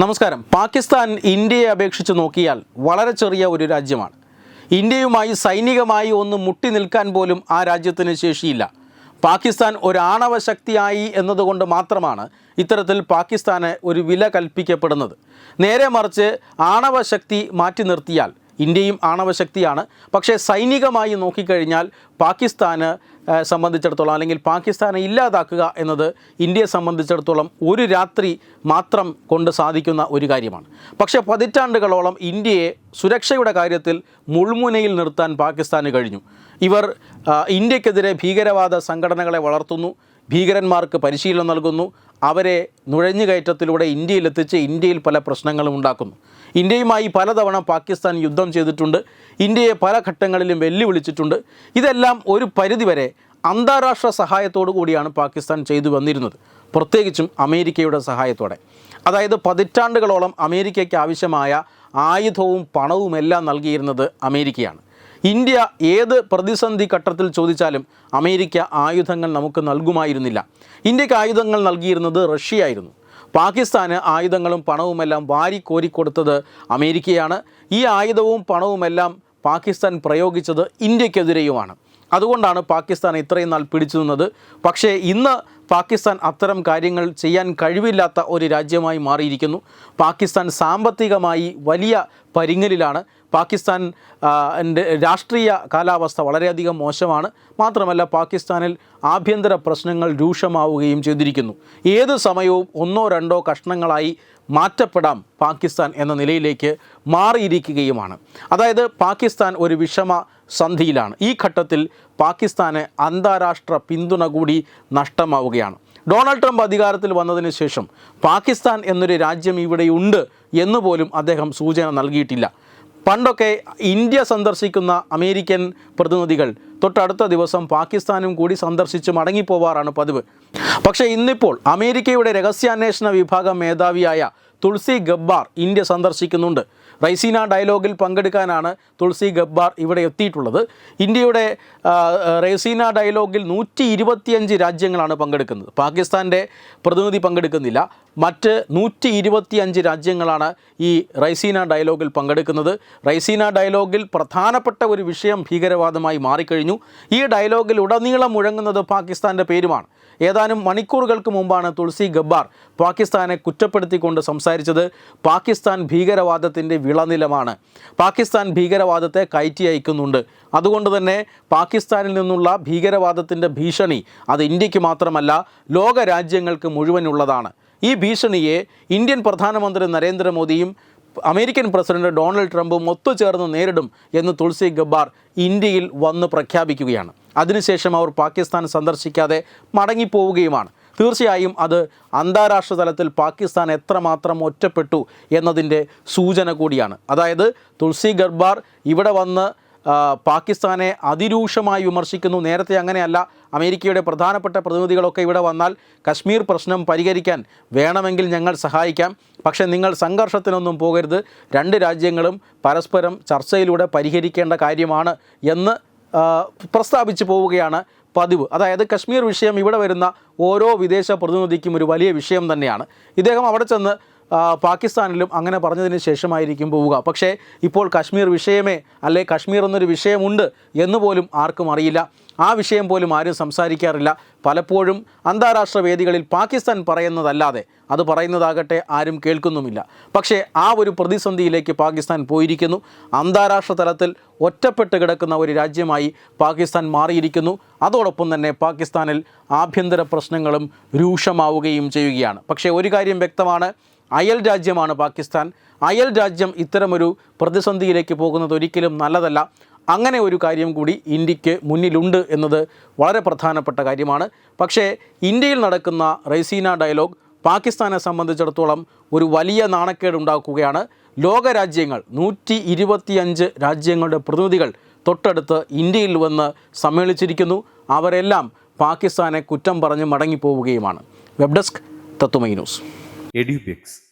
നമസ്കാരം. പാകിസ്ഥാൻ ഇന്ത്യയെ അപേക്ഷിച്ച് നോക്കിയാൽ വളരെ ചെറിയ ഒരു രാജ്യമാണ്. ഇന്ത്യയുമായി സൈനികമായി ഒന്ന് മുട്ടി നിൽക്കാൻ പോലും ആ രാജ്യത്തിന് ശേഷിയില്ല. പാകിസ്ഥാൻ ഒരു ആണവ ശക്തിയായി എന്നതുകൊണ്ട് മാത്രമാണ് ഇത്തരത്തിൽ പാകിസ്ഥാന് ഒരു വില കൽപ്പിക്കപ്പെടുന്നത്. നേരെ മറിച്ച് ആണവ ശക്തി മാറ്റി നിർത്തിയാൽ ഇന്ത്യയും ആണവശക്തിയാണ്. പക്ഷേ സൈനികമായി നോക്കിക്കഴിഞ്ഞാൽ പാകിസ്ഥാന് സംബന്ധിച്ചിടത്തോളം അല്ലെങ്കിൽ പാകിസ്ഥാനെ ഇല്ലാതാക്കുക എന്നത് ഇന്ത്യയെ സംബന്ധിച്ചിടത്തോളം ഒരു രാത്രി മാത്രം കൊണ്ട് സാധിക്കുന്ന ഒരു കാര്യമാണ്. പക്ഷേ പതിറ്റാണ്ടുകളോളം ഇന്ത്യയെ സുരക്ഷയുടെ കാര്യത്തിൽ മുൾമുനയിൽ നിർത്താൻ പാകിസ്ഥാന് കഴിഞ്ഞു. ഇവർ ഇന്ത്യക്കെതിരെ ഭീകരവാദ സംഘടനകളെ വളർത്തുന്നു ഭീകരന്മാർക്ക് പരിശീലനം നൽകുന്നു അവരെ നുഴഞ്ഞുകയറ്റത്തിലൂടെ ഇന്ത്യയിലെത്തിച്ച് ഇന്ത്യയിൽ പല പ്രശ്നങ്ങളും ഉണ്ടാക്കുന്നു. ഇന്ത്യയുമായി പലതവണ പാകിസ്ഥാൻ യുദ്ധം ചെയ്തിട്ടുണ്ട്. ഇന്ത്യയെ പല ഘട്ടങ്ങളിലും വെല്ലുവിളിച്ചിട്ടുണ്ട്. ഇതെല്ലാം ഒരു പരിധിവരെ അന്താരാഷ്ട്ര സഹായത്തോടു കൂടിയാണ് പാകിസ്ഥാൻ ചെയ്തു വന്നിരുന്നത്. പ്രത്യേകിച്ചും അമേരിക്കയുടെ സഹായത്തോടെ. അതായത് പതിറ്റാണ്ടുകളോളം അമേരിക്കയ്ക്ക് ആവശ്യമായ ആയുധവും പണവും എല്ലാം നൽകിയിരുന്നത് അമേരിക്കയാണ്. ഇന്ത്യ ഏത് പ്രതിസന്ധി ഘട്ടത്തിൽ ചോദിച്ചാലും അമേരിക്ക ആയുധങ്ങൾ നമുക്ക് നൽകുമായിരുന്നില്ല. ഇന്ത്യയ്ക്ക് ആയുധങ്ങൾ നൽകിയിരുന്നത് റഷ്യയായിരുന്നു. പാകിസ്ഥാന് ആയുധങ്ങളും പണവുമെല്ലാം വാരിക്കോരിക്കൊടുത്തത് അമേരിക്കയാണ്. ഈ ആയുധവും പണവുമെല്ലാം പാകിസ്ഥാൻ പ്രയോഗിച്ചത് ഇന്ത്യക്കെതിരെയുമാണ്. അതുകൊണ്ടാണ് പാകിസ്ഥാൻ ഇത്രയും നാൾ പിടിച്ചു നിന്നത്. പക്ഷേ ഇന്ന് പാകിസ്ഥാൻ അത്തരം കാര്യങ്ങൾ ചെയ്യാൻ കഴിവില്ലാത്ത ഒരു രാജ്യമായി മാറിയിരിക്കുന്നു. പാകിസ്ഥാൻ സാമ്പത്തികമായി വലിയ പരിങ്ങലിലാണ്. പാകിസ്ഥാൻ രാഷ്ട്രീയ കാലാവസ്ഥ വളരെയധികം മോശമാണ്. മാത്രമല്ല പാകിസ്ഥാനിൽ ആഭ്യന്തര പ്രശ്നങ്ങൾ രൂക്ഷമാവുകയും ചെയ്തിരിക്കുന്നു. ഏത് സമയവും ഒന്നോ രണ്ടോ കഷ്ണങ്ങളായി മാറ്റപ്പെടാം പാകിസ്ഥാൻ എന്ന നിലയിലേക്ക് മാറിയിരിക്കുകയുമാണ്. അതായത് പാകിസ്ഥാൻ ഒരു വിഷമ സന്ധിയിലാണ്. ഈ ഘട്ടത്തിൽ പാകിസ്ഥാന് അന്താരാഷ്ട്ര പിന്തുണ കൂടി നഷ്ടമാവുകയാണ്. ഡൊണാൾഡ് ട്രംപ് അധികാരത്തിൽ വന്നതിന് ശേഷം പാകിസ്ഥാൻ എന്നൊരു രാജ്യം ഇവിടെയുണ്ട് എന്ന് പോലും അദ്ദേഹം സൂചന നൽകിയിട്ടില്ല. പണ്ടൊക്കെ ഇന്ത്യ സന്ദർശിക്കുന്ന അമേരിക്കൻ പ്രതിനിധികൾ തൊട്ടടുത്ത ദിവസം പാകിസ്ഥാനും കൂടി സന്ദർശിച്ച് മടങ്ങിപ്പോവാറാണ് പതിവ്. പക്ഷേ ഇന്നിപ്പോൾ അമേരിക്കയുടെ രഹസ്യാന്വേഷണ വിഭാഗം മേധാവിയായ തുൾസി ഗബ്ബാർ ഇന്ത്യ സന്ദർശിക്കുന്നുണ്ട്. റൈസീന ഡയലോഗിൽ പങ്കെടുക്കാനാണ് തുളസി ഗബ്ബാർ ഇവിടെ എത്തിയിട്ടുള്ളത്. ഇന്ത്യയുടെ റൈസീന ഡയലോഗിൽ നൂറ്റി രാജ്യങ്ങളാണ് പങ്കെടുക്കുന്നത്. പാകിസ്ഥാന്റെ പ്രതിനിധി പങ്കെടുക്കുന്നില്ല. മറ്റ് നൂറ്റി ഇരുപത്തിയഞ്ച് രാജ്യങ്ങളാണ് ഈ റൈസീന ഡയലോഗിൽ പങ്കെടുക്കുന്നത്. റൈസീന ഡയലോഗിൽ പ്രധാനപ്പെട്ട ഒരു വിഷയം ഭീകരവാദമായി മാറിക്കഴിഞ്ഞു. ഈ ഡയലോഗിൽ ഉടനീളം മുഴങ്ങുന്നത് പാകിസ്ഥാന്റെ പേരുമാണ്. ഏതാനും മണിക്കൂറുകൾക്ക് മുമ്പാണ് തുളസി ഗബ്ബാർ പാകിസ്ഥാനെ കുറ്റപ്പെടുത്തിക്കൊണ്ട് സംസാരിച്ചത്. പാകിസ്ഥാൻ ഭീകരവാദത്തിന്റെ വിളനിലമാണ്. പാകിസ്ഥാൻ ഭീകരവാദത്തെ കയറ്റി അയക്കുന്നുണ്ട്. അതുകൊണ്ട് തന്നെ പാകിസ്ഥാനിൽ നിന്നുള്ള ഭീകരവാദത്തിന്റെ ഭീഷണി അത് ഇന്ത്യയ്ക്ക് മാത്രമല്ല ലോക രാജ്യങ്ങൾക്ക് മുഴുവനുള്ളതാണ്. ഈ ഭീഷണിയെ ഇന്ത്യൻ പ്രധാനമന്ത്രി നരേന്ദ്രമോദിയും അമേരിക്കൻ പ്രസിഡന്റ് ഡൊണാൾഡ് ട്രംപും ഒത്തുചേർന്ന് നേരിടും എന്ന് തുൾസി ഗബ്ബാർ ഇന്ത്യയിൽ വന്ന് പ്രഖ്യാപിക്കുകയാണ്. അതിനുശേഷം അവർ പാകിസ്ഥാൻ സന്ദർശിക്കാതെ മടങ്ങിപ്പോവുകയുമാണ്. തീർച്ചയായും അത് അന്താരാഷ്ട്ര തലത്തിൽ പാകിസ്ഥാൻ എത്രമാത്രം ഒറ്റപ്പെട്ടു എന്നതിന്റെ സൂചന കൂടിയാണ്. അതായത് തുൾസി ഗർബാർ ഇവിടെ വന്ന് പാകിസ്ഥാനെ അതിരൂക്ഷമായി വിമർശിക്കുന്നു. നേരത്തെ അങ്ങനെയല്ല. അമേരിക്കയുടെ പ്രധാനപ്പെട്ട പ്രതിനിധികളൊക്കെ ഇവിടെ വന്നാൽ കശ്മീർ പ്രശ്നം പരിഹരിക്കാൻ വേണമെങ്കിൽ ഞങ്ങൾ സഹായിക്കാം. പക്ഷേ നിങ്ങൾ സംഘർഷത്തിനൊന്നും പോകരുത്. രണ്ട് രാജ്യങ്ങളും പരസ്പരം ചർച്ചയിലൂടെ പരിഹരിക്കേണ്ട കാര്യമാണ് എന്ന് പ്രസ്താവിച്ചു പോവുകയാണ് പതിവ്. അതായത് കശ്മീർ വിഷയം ഇവിടെ വരുന്ന ഓരോ വിദേശ പ്രതിനിധിക്കും ഒരു വലിയ വിഷയം തന്നെയാണ്. ഇദ്ദേഹം അവിടെ ചെന്ന് പാകിസ്ഥാനിലും അങ്ങനെ പറഞ്ഞതിന് ശേഷമായിരിക്കും പോവുക. പക്ഷേ ഇപ്പോൾ കശ്മീർ വിഷയമേ അല്ലെ കശ്മീർ എന്നൊരു വിഷയമുണ്ട് എന്ന് പോലും ആർക്കും അറിയില്ല. ആ വിഷയം പോലും ആരും സംസാരിക്കാറില്ല. പലപ്പോഴും അന്താരാഷ്ട്ര വേദികളിൽ പാകിസ്ഥാൻ പറയുന്നതല്ലാതെ അത് പറയുന്നതാകട്ടെ ആരും കേൾക്കുന്നുമില്ല. പക്ഷേ ആ ഒരു പ്രതിസന്ധിയിലേക്ക് പാകിസ്ഥാൻ പോയിരിക്കുന്നു. അന്താരാഷ്ട്ര തലത്തിൽ ഒറ്റപ്പെട്ട് കിടക്കുന്ന ഒരു രാജ്യമായി പാകിസ്ഥാൻ മാറിയിരിക്കുന്നു. അതോടൊപ്പം തന്നെ പാകിസ്ഥാനിൽ ആഭ്യന്തര പ്രശ്നങ്ങളും രൂക്ഷമാവുകയും ചെയ്യുകയാണ്. പക്ഷേ ഒരു കാര്യം വ്യക്തമാണ്. അയൽ രാജ്യമാണ് പാകിസ്ഥാൻ. അയൽ രാജ്യം ഇത്തരമൊരു പ്രതിസന്ധിയിലേക്ക് പോകുന്നത് ഒരിക്കലും നല്ലതല്ല. അങ്ങനെ ഒരു കാര്യം കൂടി ഇന്ത്യയ്ക്ക് മുന്നിലുണ്ട് എന്നത് വളരെ പ്രധാനപ്പെട്ട കാര്യമാണ്. പക്ഷേ ഇന്ത്യയിൽ നടക്കുന്ന റൈസീന ഡയലോഗ് പാകിസ്ഥാനെ സംബന്ധിച്ചിടത്തോളം ഒരു വലിയ നാണക്കേട് ഉണ്ടാക്കുകയാണ്. ലോകരാജ്യങ്ങൾ നൂറ്റി ഇരുപത്തിയഞ്ച് രാജ്യങ്ങളുടെ പ്രതിനിധികൾ തൊട്ടടുത്ത് ഇന്ത്യയിൽ വന്ന് സമ്മേളിച്ചിരിക്കുന്നു. അവരെല്ലാം പാകിസ്ഥാനെ കുറ്റം പറഞ്ഞ് മടങ്ങിപ്പോവുകയുമാണ്. Web desk Tatvamayi news. Edubix